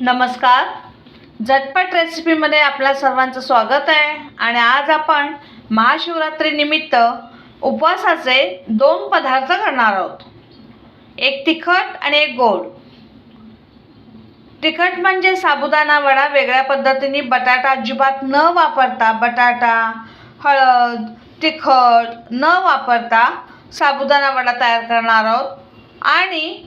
नमस्कार. झटपट रेसिपीमध्ये आपल्या सर्वांचं स्वागत आहे. आणि आज आपण महाशिवरात्रीनिमित्त उपवासाचे दोन पदार्थ करणार आहोत. एक तिखट आणि एक गोड. तिखट म्हणजे साबुदाणा वडा वेगळ्या पद्धतीने बटाटा अजिबात न वापरता बटाटा हळद तिखट न वापरता साबुदाणा वडा तयार करणार आहोत. आणि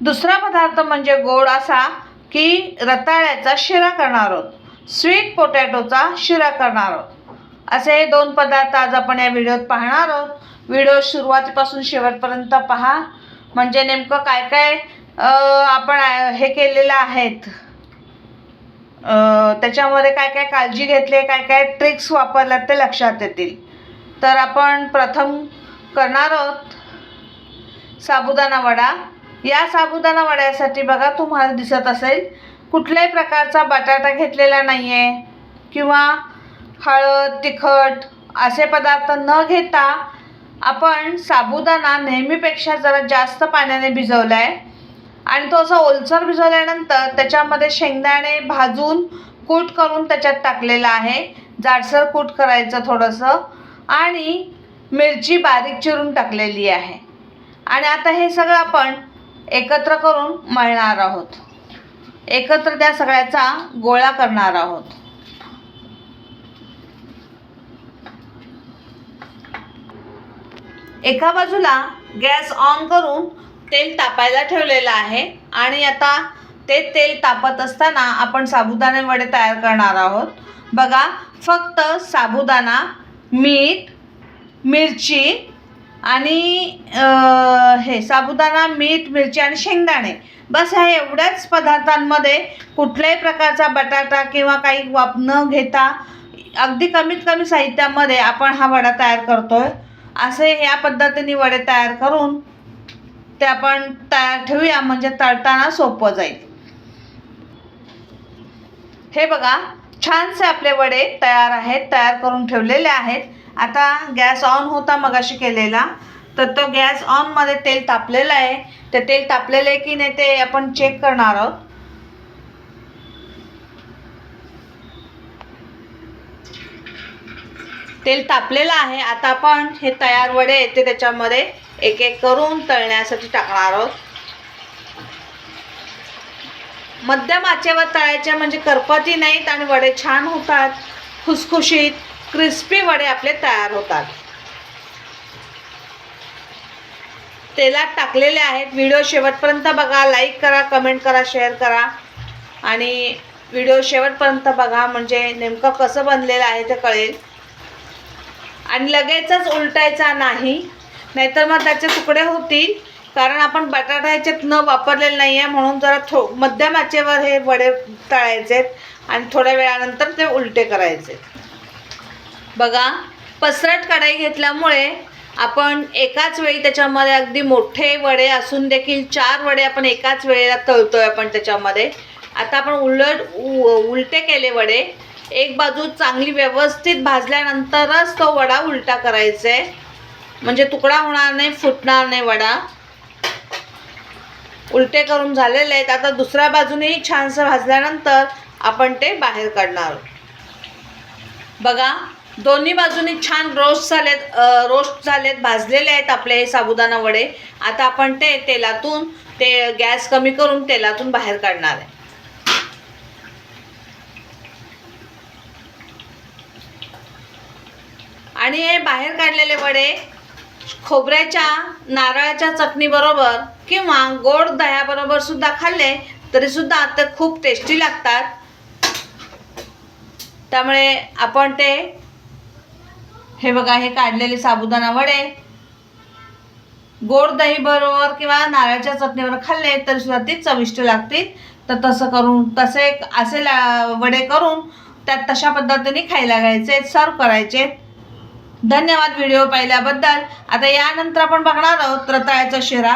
दुसरा पदार्थ म्हणजे गोड असा की रताळ्याचा शिरा करणार आहोत. स्वीट पोटॅटोचा शिरा करणार आहोत. असे हे दोन पदार्थ आज आपण या व्हिडिओत पाहणार आहोत. व्हिडिओ सुरुवातीपासून शेवटपर्यंत पहा. म्हणजे नेमकं काय काय आपण हे केलेलं आहेत. त्याच्यामध्ये काय काय काळजी घेतली काय काय ट्रिक्स वापरल्यात ते लक्षात येतील. तर आपण प्रथम करणार आहोत साबुदाणा वडा. या साबुदाणा वड्यासाठी बघा तुम्हाला दिसत असेल कुठल्याही प्रकारचा बटाटा घेतलेला नाही आहे किंवा हळद तिखट असे पदार्थ न घेता आपण साबुदाणा नेहमीपेक्षा जरा जास्त पाण्याने भिजवला आहे आणि तो असा ओलसर भिजवल्यानंतर त्याच्यामध्ये शेंगदाणे भाजून कूट करून त्याच्यात टाकलेला आहे. जाडसर कूट करायचं थोडंसं. आणि मिरची बारीक चिरून टाकलेली आहे. आणि आता हे सगळं आपण एकत्र करून मळणार आहोत. एकत्र त्या सगळ्याचा गोळा करणार आहोत. एका बाजूला गॅस ऑन करून तेल तापायला ठेवलेलं आहे आणि आता ते तेल तापत असताना आपण साबुदाणे वडे तयार करणार आहोत. बघा फक्त साबुदाणा मीठ मिरची आणि हे साबुदाणा मीठ मिरची आणि शेंगदाणे. बस ह्या एवढ्याच पदार्थांमध्ये कुठल्याही प्रकारचा बटाटा किंवा काही वाप न घेता अगदी कमीत कमी साहित्यामध्ये आपण हा वडा तयार करतो आहे असे या पद्धतीने वडे तयार करून ते आपण तयार ठेवूया म्हणजे तळताना सोपं जाईल. हे बघा छानसे आपले वडे तयार आहेत तयार करून ठेवलेले आहेत. आता गॅस ऑन होता मगाशी केलेला. तर तो गॅस ऑनमध्ये तेल तापलेलं आहे. ते तेल तापलेलं आहे की नाही ते आपण चेक करणार आहोत. तेल तापलेलं आहे. आता आपण हे तयार वडे ते त्याच्यामध्ये एक एक करून तळण्यासाठी टाकणार आहोत. मध्यम आचेवर तळायच्या म्हणजे करपती नाहीत आणि वडे छान होतात खुसखुशीत क्रिस्पी वडे आपले तयार होतात. तेलात टाकलेले आहेत. व्हिडिओ शेवटपर्यंत बघा लाईक करा कमेंट करा शेअर करा. आणि व्हिडिओ शेवटपर्यंत बघा म्हणजे नेमकं कसं बनलेलं आहे ते कळेल. आणि लगेचच उलटायचा नाही नाहीतर मग त्याचे तुकडे होतील. कारण आपण बटाटा याच्यात न वापरलेलं नाही आहे म्हणून जरा थो मध्यम आचेवर हे वडे तळायचे आणि थोड्या वेळानंतर ते उलटे करायचे. बघा पसरट कढाई घेतल्यामुळे आपण एकाच वेळी त्याच्यामध्ये अगदी मोठे वडे असून देखील चार वडे आपण एकाच वेळेला तळतो आहे आपण त्याच्यामध्ये. आता आपण उलट उ- उलटे केले वडे. एक बाजू चांगली व्यवस्थित भाजल्यानंतरच तो वडा उलटा करायचा. आहे म्हणजे तुकडा होणार नाही फुटणार नाही वडा. उलटे करून झालेले आहेत. आता दुसऱ्या बाजूनेही छानसं भाजल्यानंतर आपण ते बाहेर काढणार आहोत. बघा दोन्ही बाजूनी छान रोस्ट झालेत रोस्ट झालेत भाजलेले आहेत आपले हे साबुदाणा वडे. आता आपण ते तेलातून ते गॅस कमी करून तेलातून बाहेर काढणार आहे. आणि हे बाहेर काढलेले वडे खोबऱ्याच्या नारळाच्या चटणीबरोबर किंवा गोड दह्याबरोबर सुद्धा खाल्ले तरीसुद्धा ते खूप टेस्टी लागतात. त्यामुळे आपण ते हे बघा हे काढलेले साबुदाणा वडे गोड दही बरोबर किंवा नारळाच्या चटणीवर खाल्ले तरीसुद्धा ते चविष्ट लागतील. तर तसं करून तसे असे ला वडे करून त्यात तशा पद्धतीने खायला घ्यायचे सर्व करायचे. धन्यवाद व्हिडिओ पाहिल्याबद्दल. आता यानंतर आपण बघणार आहोत रताळ्याचा शिरा.